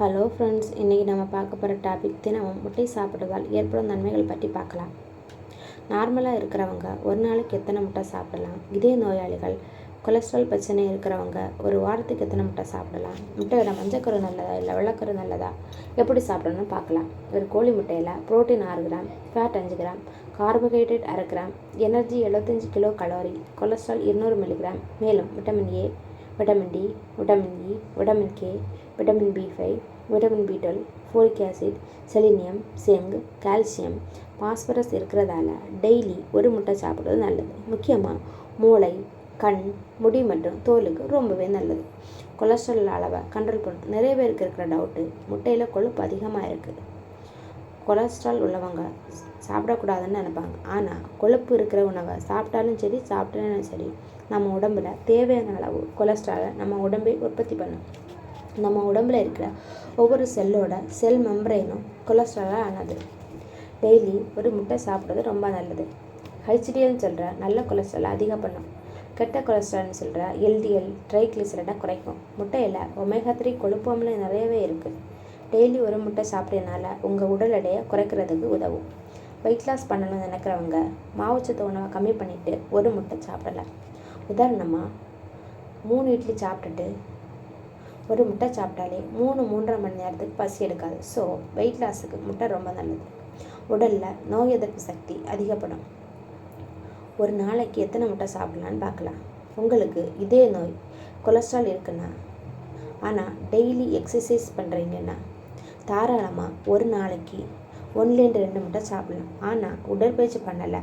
Hello friends இன்றைக்கி நம்ம பார்க்க போகிற டாபிக் தினமும் முட்டை சாப்பிடுவதால் ஏற்படும் நன்மைகள் பற்றி பார்க்கலாம். நார்மலாக இருக்கிறவங்க ஒரு நாளைக்கு எத்தனை முட்டை சாப்பிடலாம்? இதே நோயாளிகள் கொலஸ்ட்ரால் பிரச்சனை இருக்கிறவங்க ஒரு வாரத்துக்கு எத்தனை முட்டை சாப்பிடலாம்? முட்டையோட மஞ்சக்கரு நல்லதா இல்லை வெள்ளக்கரு நல்லதா? எப்படி சாப்பிடணும்னு பார்க்கலாம். ஒரு கோழி முட்டையில் புரோட்டீன் ஆறு கிராம் ஃபேட் அஞ்சு கிராம் கார்போஹைட்ரேட் அரை கிராம் எனர்ஜி எழுபத்தஞ்சு கிலோ கலோரி கொலஸ்ட்ரால் இருநூறு மில்லிகிராம் மேலும் vitamin A vitamin D vitamin E vitamin K vitamin B five vitamin B twelve folic acid selenium செங்கு calcium phosphorus இருக்கிறதால டெய்லி ஒரு முட்டை சாப்பிட்றது நல்லது. முக்கியமாக மூளை கண் முடி மற்றும் தோலுக்கு ரொம்பவே நல்லது. கொலஸ்ட்ரால் அளவை கண்ட்ரோல் பண்ணுறது நிறைய பேருக்கு இருக்கிற டவுட்டு முட்டையில் கொழுப்பு அதிகமாக இருக்குது கொலஸ்ட்ரால் உள்ளவங்க சாப்பிடக்கூடாதுன்னு நினைப்பாங்க. ஆனால் கொழுப்பு இருக்கிற உணவை சாப்பிட்டாலும் சரி சாப்பிட்டாலும் சரி நம்ம உடம்புல தேவையான அளவு கொலஸ்ட்ராலை நம்ம உடம்பே உற்பத்தி பண்ணும். நம்ம உடம்புல இருக்கிற ஒவ்வொரு செல்லோட செல் மெம்பரைனும் கொலஸ்ட்ராலாக ஆனது. டெய்லி ஒரு முட்டை சாப்பிட்றது ரொம்ப நல்லது. ஹெச்டிஎல்னு சொல்கிற நல்ல கொலஸ்ட்ராலை அதிகம் பண்ணும். கெட்ட கொலஸ்ட்ரால்னு சொல்கிற எல்டிஎல் ட்ரைக்ளிசரைடை குறைக்கும். முட்டையில் ஒமேகா த்ரீ கொழுப்பு அமிலம் நிறையவே இருக்குது டெய்லி ஒரு முட்டை சாப்பிட்றதுனால உங்கள் உடல் எடையை குறைக்கிறதுக்கு உதவும். வெயிட் லாஸ் பண்ணணும்னு நினைக்கிறவங்க மாவுச்சத்து உணவை கம்மி பண்ணிவிட்டு ஒரு முட்டை சாப்பிடலாம் உதாரணமாக மூணு இட்லி சாப்பிட்டுட்டு ஒரு முட்டை சாப்பிட்டாலே மூணு மூன்றரை மணி நேரத்துக்கு பசி எடுக்காது. ஸோ வெயிட் லாஸுக்கு முட்டை ரொம்ப நல்லது. உடலில் நோய் எதிர்ப்பு சக்தி அதிகப்படும். ஒரு நாளைக்கு எத்தனை முட்டை சாப்பிடலான்னு பார்க்கலாம். உங்களுக்கு இதே நோய் கொலஸ்ட்ரால் இருக்குன்னா ஆனால் டெய்லி எக்ஸசைஸ் பண்ணுறீங்கன்னா தாராளமாக ஒரு நாளைக்கு ஒன்றுலேருந்து ரெண்டு முட்டை சாப்பிடலாம். ஆனால் உடற்பயிற்சி பண்ணலை.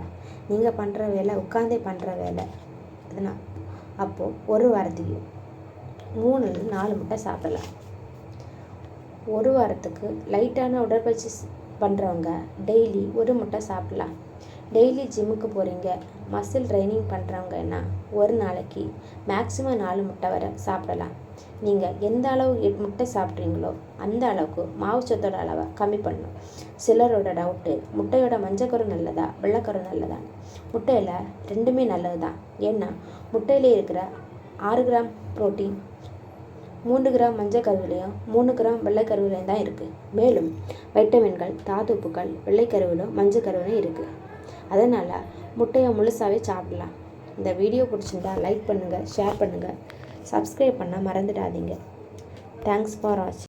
நீங்கள் பண்ணுற வேலை உட்காந்தே பண்ணுற வேலை. அதனால் அப்போது ஒரு வாரத்துக்கு மூணுலேருந்து நாலு முட்டை சாப்பிடலாம். ஒரு வாரத்துக்கு லைட்டான உடற்பயிற்சி பண்ணுறவங்க டெய்லி ஒரு முட்டை சாப்பிடலாம். டெய்லி ஜிம்முக்கு போகிறீங்க மசில் ட்ரைனிங் பண்ணுறவங்கன்னா ஒரு நாளைக்கு மேக்ஸிமம் நாலு முட்டை வரை சாப்பிடலாம். நீங்கள் எந்த அளவு முட்டை சாப்பிட்றீங்களோ அந்த அளவுக்கு மாவுச்சத்தோட அளவை கம்மி பண்ணணும். சிலரோட டவுட்டு முட்டையோட மஞ்சக்கரு நல்லதா வெள்ளைக்கரு நல்லதா? முட்டையில் ரெண்டுமே நல்லது தான் ஏன்னா முட்டையிலே இருக்கிற ஆறு கிராம் ப்ரோட்டீன் மூன்று கிராம் மஞ்சள் கருவிலையும் மூணு கிராம் வெள்ளைக்கருவிலையும் தான் இருக்குது மேலும் வைட்டமின்கள் தாதுப்புக்கள் வெள்ளைக்கருவிலும் மஞ்சள் கருவிலும் இருக்குது அதனால் முட்டையை முழுசாகவே சாப்பிடலாம். இந்த வீடியோ பிடிச்சிருந்தா லைக் பண்ணுங்கள் ஷேர் பண்ணுங்கள் சப்ஸ்கிரைப் பண்ண மறந்துடாதீங்க. தேங்க்ஸ் ஃபார் வாட்சிங்